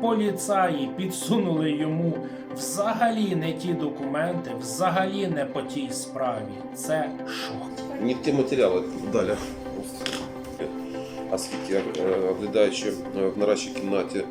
поліцаї підсунули йому взагалі не ті документи, взагалі не по тій справі. Це шок. Не ті матеріали далі. А скільки е, оглядаючи е, в нарадчій кімнаті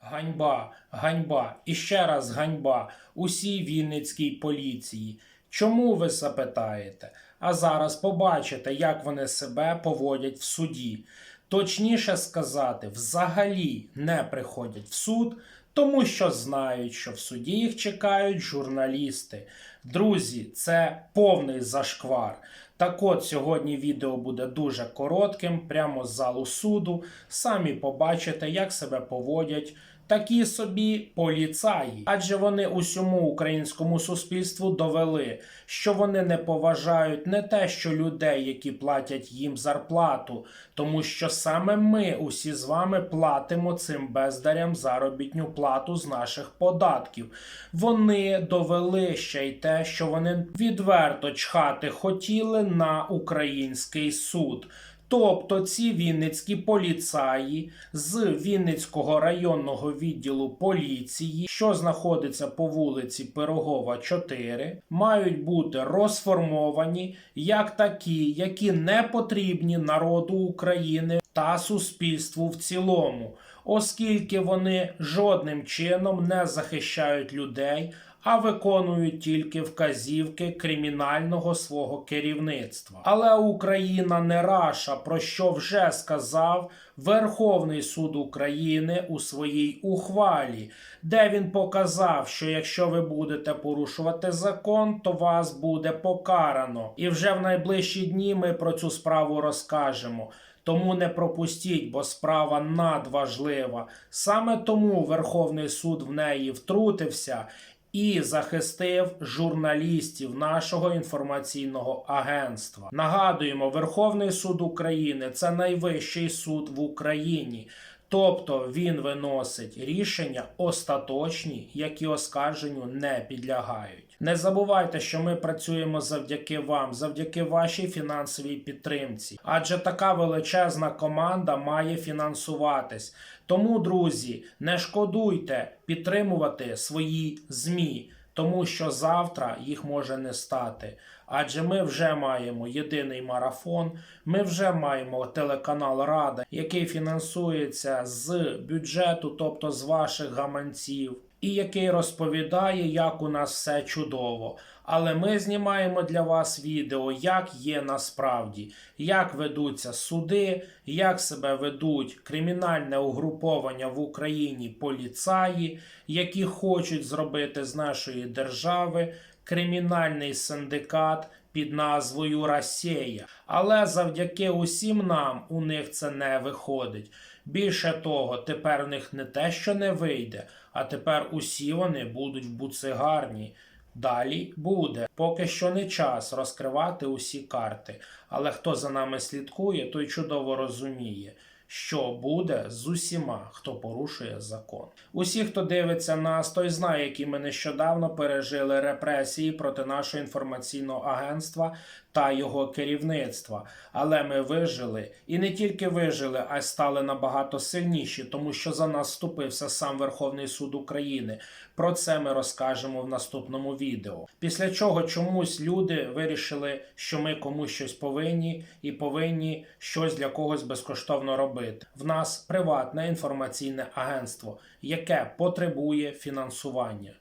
Ганьба, ганьба і ще раз ганьба усій вінницькій поліції. Чому ви запитаєте? А зараз побачите, як вони себе поводять в суді. Точніше сказати, взагалі не приходять в суд, тому що знають, що в суді їх чекають журналісти. Друзі, це повний зашквар. Так от сьогодні відео буде дуже коротким, прямо з залу суду. Самі побачите, як себе поводять такі собі поліцаї, адже вони усьому українському суспільству довели, що вони не поважають не те, що людей, які платять їм зарплату, тому що саме ми усі з вами платимо цим бездарям заробітню плату з наших податків. Вони довели ще й те, що вони відверто чхати хотіли на український суд. Тобто ці вінницькі поліцаї з Вінницького районного відділу поліції, що знаходиться по вулиці Пирогова, 4, мають бути розформовані як такі, які не потрібні народу України та суспільству в цілому, оскільки вони жодним чином не захищають людей, а виконують тільки вказівки кримінального свого керівництва. Але Україна не раша, про що вже сказав Верховний суд України у своїй ухвалі, де він показав, що якщо ви будете порушувати закон, то вас буде покарано. І вже в найближчі дні ми про цю справу розкажемо. Тому не пропустіть, бо справа надважлива. Саме тому Верховний суд в неї втрутився і захистив журналістів нашого інформаційного агентства. Нагадуємо, Верховний суд України це найвищий суд в Україні. Тобто він виносить рішення остаточні, які оскарженню не підлягають. Не забувайте, що ми працюємо завдяки вам, завдяки вашій фінансовій підтримці. Адже така величезна команда має фінансуватись. Тому, друзі, не шкодуйте підтримувати свої ЗМІ, тому що завтра їх може не стати. Адже ми вже маємо єдиний марафон, ми вже маємо телеканал Рада, який фінансується з бюджету, тобто з ваших гаманців, і який розповідає, як у нас все чудово. Але ми знімаємо для вас відео, як є насправді, як ведуться суди, як себе ведуть кримінальне угруповання в Україні поліцаї, які хочуть зробити з нашої держави кримінальний синдикат під назвою Росія. Але завдяки усім нам у них це не виходить. Більше того, тепер у них не те, що не вийде, а тепер усі вони будуть в буцегарні. Далі буде. Поки що не час розкривати усі карти. Але хто за нами слідкує, той чудово розуміє, що буде з усіма, хто порушує закон. Усі, хто дивиться нас, той знає, які ми нещодавно пережили репресії проти нашого інформаційного агентства та його керівництва. Але ми вижили і не тільки вижили, а й стали набагато сильніші, тому що за нас вступився сам Верховний суд України. Про це ми розкажемо в наступному відео. Після чого чомусь люди вирішили, що ми комусь щось повинні і повинні щось для когось безкоштовно робити. В нас приватне інформаційне агентство, яке потребує фінансування.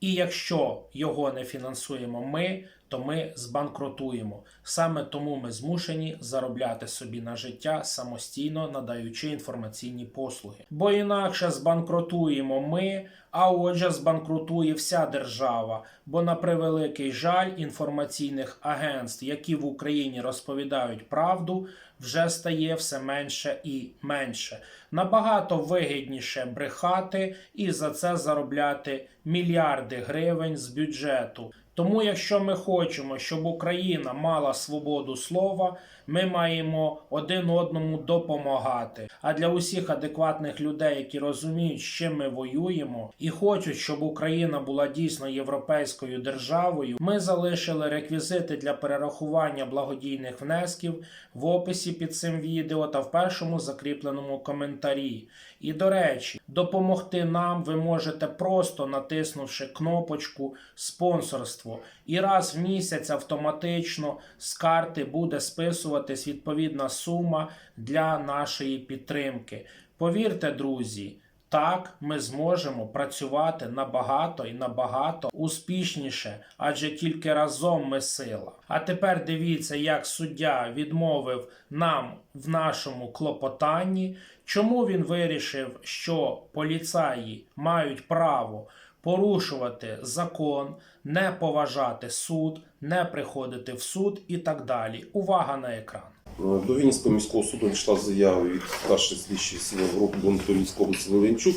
І якщо його не фінансуємо ми, то ми збанкрутуємо. Саме тому ми змушені заробляти собі на життя самостійно надаючи інформаційні послуги. Бо інакше збанкрутуємо ми, а отже, збанкрутує вся держава. Бо на превеликий жаль інформаційних агентств, які в Україні розповідають правду, вже стає все менше і менше. Набагато вигідніше брехати і за це заробляти мільярди гривень з бюджету. Тому, якщо ми хочемо, щоб Україна мала свободу слова, Ми маємо один одному допомагати. А для усіх адекватних людей, які розуміють, з чим ми воюємо, і хочуть, щоб Україна була дійсно європейською державою, ми залишили реквізити для перерахування благодійних внесків в описі під цим відео та в першому закріпленому коментарі. І до речі, допомогти нам ви можете просто натиснувши кнопочку спонсорство, і раз в місяць автоматично з карти буде списуватись відповідна сума для нашої підтримки. Повірте, друзі. Так, ми зможемо працювати набагато і набагато успішніше, адже тільки разом ми сила. А тепер дивіться, як суддя відмовив нам в нашому клопотанні, чому він вирішив, що поліцаї мають право порушувати закон, не поважати суд, не приходити в суд і так далі. Увага на екран. До Вінницького міського суду надійшла заява від старшої слідчої сили групи ГУНП Вінницької області Левенчук,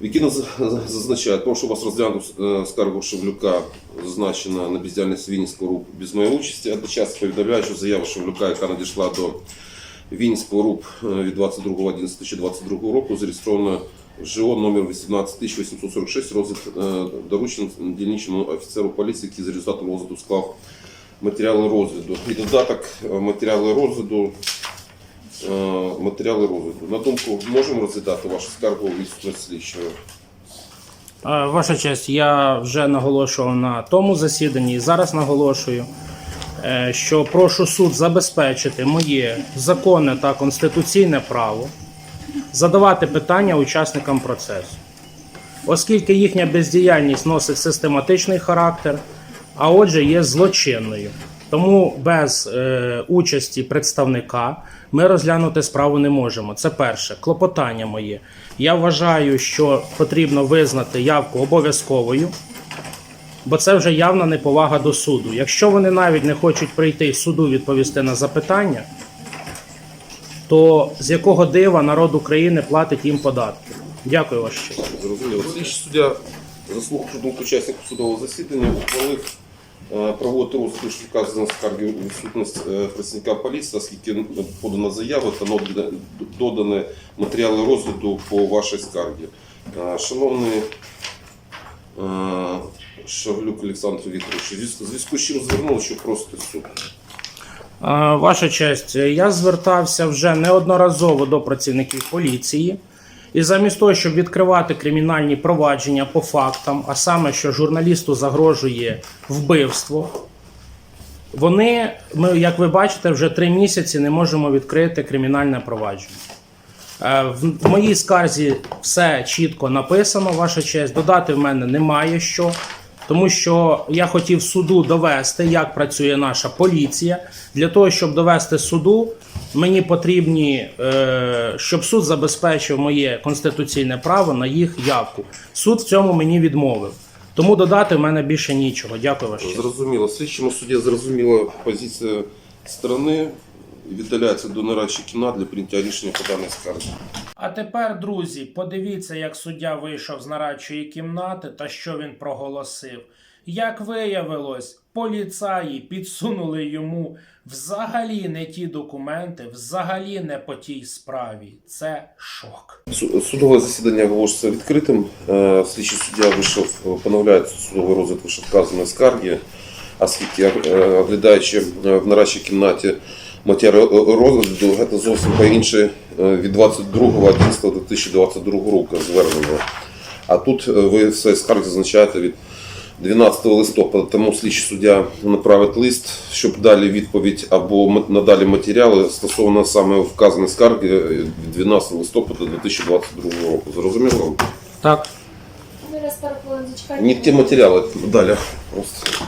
в якій зазначає, прошу вас розглянути е, скаргу Шевлюка, зазначена на бездіяльність Вінницького РУП без моєї участі. Одночасно повідомляю, що заява Шевлюка, яка надійшла до Вінницького РУП е, від 22.11.2022 року, зареєстрована ЖО номер 18846, розгляд е, доручений дільничному офіцеру поліції, який за результатом розгляду склав матеріали розгляду. І додаток е, матеріали розгляду. е, Матеріали розгляду. На думку, можемо розглядати вашу скаргу у відсутності слідчого. Е, Ваша честь, я вже наголошував на тому засіданні і зараз наголошую, що прошу суд забезпечити моє законне та конституційне право задавати питання учасникам процесу, оскільки їхня бездіяльність носить систематичний характер, а отже є злочинною. Тому без е, участі представника ми розглянути справу не можемо. Це перше клопотання моє. Я вважаю, що потрібно визнати явку обов'язковою, бо це вже явна неповага до суду. Якщо вони навіть не хочуть прийти суду відповісти на запитання, то з якого дива народ України платить їм податки? Дякую честь. Зрозуміло. Суддя, заслухавши думку учасників судового засідання, ухвалив проводити розгляд вказаної скарги у відсутність е, працівника поліції, оскільки подана заява та додані матеріали розгляду по вашій скаргі. Е, Шановний е, Шавлюк Олександр Вікторович, зв'язку- з чим звернув, що просто суд. Е, Ваша честь, я звертався вже неодноразово до працівників поліції. І замість того, щоб відкривати кримінальні провадження по фактам, а саме, що журналісту загрожує вбивство, вони, ми, як ви бачите, вже три місяці не можемо відкрити кримінальне провадження. Е, В в моїй скарзі все чітко написано, ваша честь. Додати в мене немає що, тому що я хотів суду довести, як працює наша поліція. Для того, щоб довести суду, мені потрібні, е, щоб суд забезпечив моє конституційне право на їх явку. Суд в цьому мені відмовив. Тому додати в мене більше нічого. Дякую честь. Зрозуміло. Слідчому суді зрозуміла позиція сторони. Віддаляється до нарадчої кімнат для прийняття рішення по даній скарзі. А тепер, друзі, подивіться, як суддя вийшов з нарадчої кімнати та що він проголосив. Як виявилось, поліцаї підсунули йому взагалі не ті документи, взагалі не по тій справі. Це шок. Су- Судове засідання оголошується відкритим. Е, Слідчий суддя вийшов, поновляє судовий розгляд вищевказаної скарги, оскільки е, оглядаючи е, в нарадчій кімнаті матеріали розгляду, це зовсім по інше від 22.11.2022 року звернення. А тут е, ви в своїй скаргі зазначаєте від 12 листопада, тому слідчий суддя направить лист, щоб далі відповідь або надалі матеріали стосовно саме вказаної скарги е, від 12 листопада 2022 року. Зрозуміло? Так. Зараз пару хвилин зачекайте. Не ті матеріали далі. Просто.